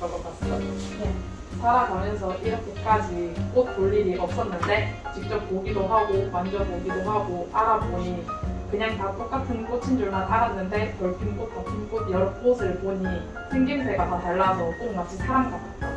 적어봤어. 네. 살아가면서 이렇게까지 꽃 볼 일이 없었는데 직접 보기도 하고 만져보기도 하고 알아보니 그냥 다 똑같은 꽃인 줄만 알았는데 별핀 꽃, 다핀 꽃 여러 꽃을 보니 생김새가 다 달라서 꼭 마치 사람 같았다.